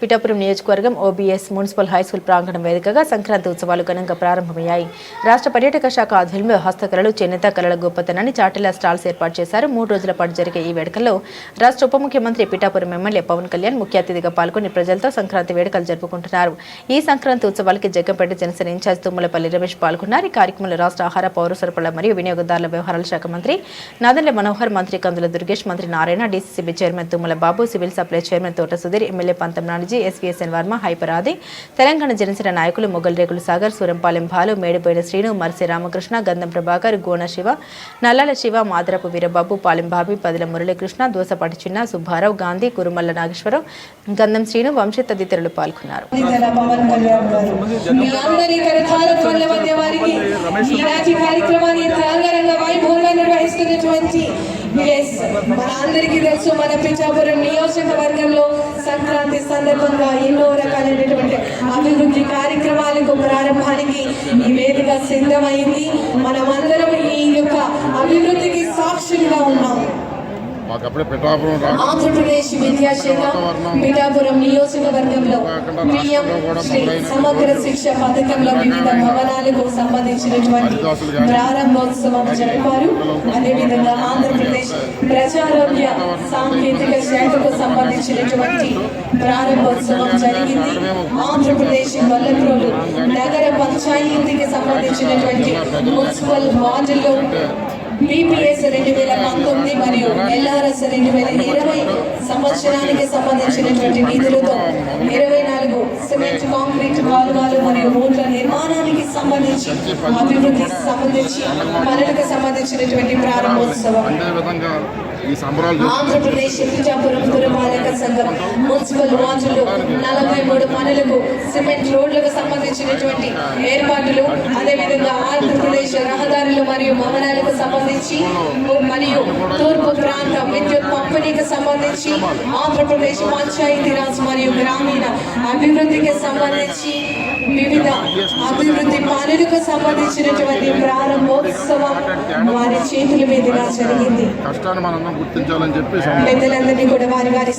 పిఠాపురం నియోజకవర్గం OBS municipal high school ప్రాంగణం వేదికగా సంక్రాంతి ఉత్సవాలు ఘనంగా ప్రారంభమయ్యాయి. రాష్ట్ర పర్యాటక శాఖ ఆధ్వర్యంలో హస్తకళలు చేనేత కళల గొప్పతనాన్ని చాటిలా స్టాల్స్ ఏర్పాటు చేశారు. మూడు రోజుల పాటు జరిగే ఈ వేడుకల్లో రాష్ట్ర ఉప ముఖ్యమంత్రి పిఠాపురం ఎమ్మెల్యే పవన్ కళ్యాణ్ ముఖ్య అతిథిగా పాల్గొని ప్రజలతో సంక్రాంతి వేడుకలు జరుపుకుంటున్నారు. ఈ సంక్రాంతి ఉత్సవాలకి జగ్గంపేట జనసేన ఇన్ఛార్జ్ తుమ్మలపల్లి రమేష్ పాల్గొన్నారు. ఈ కార్యక్రమంలో రాష్ట్ర ఆహార పౌర సరఫరాల మరియు వినియోగదారుల వ్యవహారాల శాఖ మంత్రి నాదెండ్ల మనోహర్ మంత్రి కందుల దుర్గేష్ మంత్రి Narayana DCCB chairman Tummala Babu civil supply chairman Thota Sudheer MLA Pantham Naniji SVSN Varma Hyper Aadi Telangana Janasena నాయకులు మొగల్రేకులు సాగర్ సూరంపాలెం భాలు మేడిపోయిన శ్రీను మర్సి రామకృష్ణ గంధం ప్రభాకర్ గోన శివ నల్లాల శివ మాదరపు వీరబాబు పాలెం బాబి పదిల మురళీకృష్ణ దోసపాటి చిన్న సుబ్బారావు గాంధీ కురుమల్ల నాగేశ్వరం గంధం శ్రీను వంశీ తదితరులు పాల్గొన్నారు. ఇతర నిర్వహిస్తున్నటువంటి yes, తెలుసు మన పిచ్చాపురం నియోజకవర్గంలో సంక్రాంతి సందర్భంగా ఎన్నో రకాలైనటువంటి అభివృద్ధి కార్యక్రమాలకు ప్రారంభానికి ఈ వేదిక సిద్ధమైంది. మనమందరం ఈ యొక్క అభివృద్ధికి సాక్షులుగా ఉన్నాం ఆంధ్రప్రదేశ్ విద్యాశాఖ పిఠాపురం నియోజకవర్గంలో పిఎం శ్రీ సమగ్ర శిక్ష పథకంలో వివిధ భవనాలకు సంబంధించినటువంటి ప్రారంభోత్సవం జరిపారు. అదేవిధంగా శాఖకు సంబంధించినటువంటి ప్రారంభోత్సవం జరిగింది. ఆంధ్రప్రదేశ్ వల్లప్రోలు నగర పంచాయతీకి సంబంధించినటువంటి మున్సిపల్ వార్డులో బీపీఎస్ రెండు వేల పంతొమ్మిది మరియు ఎల్ఆర్ఎస్ రెండు వేల ఇరవై సంవత్సరానికి సంబంధించినటువంటి నిధులతో ఇరవై నాలుగు సిమెంట్ కాంక్రీట్ కాలువలు మరియు రోడ్ల నిర్మాణానికి సంబంధించి అభివృద్ధికి సంబంధించి పనులకు సంబంధించినటువంటి ప్రారంభోత్సవం. ఆంధ్రప్రదేశ్ పిఠాపురం పురపాలక సంఘం మున్సిపల్ వార్డులు నలభై మూడు పనులకు సిమెంట్ రోడ్లకు సంబంధించినటువంటి ఏర్పాట్లు అదేవిధంగా రహదారులు మరియు భవనాలకు సంబంధించి మరియు తూర్పు ప్రాంత విద్యుత్ పంపిణీకి సంబంధించి ఆంధ్రప్రదేశ్ పంచాయతీరాజ్ మరియు గ్రామీణ అభివృద్ధికి సంబంధించి వివిధ అభివృద్ధి పనులకు సంబంధించినటువంటి ప్రారంభోత్సవం వారి చేతుల మీదుగా జరిగింది. కష్టాన్ని మనం గుర్తించాలని చెప్పి పెద్దలందరినీ కూడా వారి వారి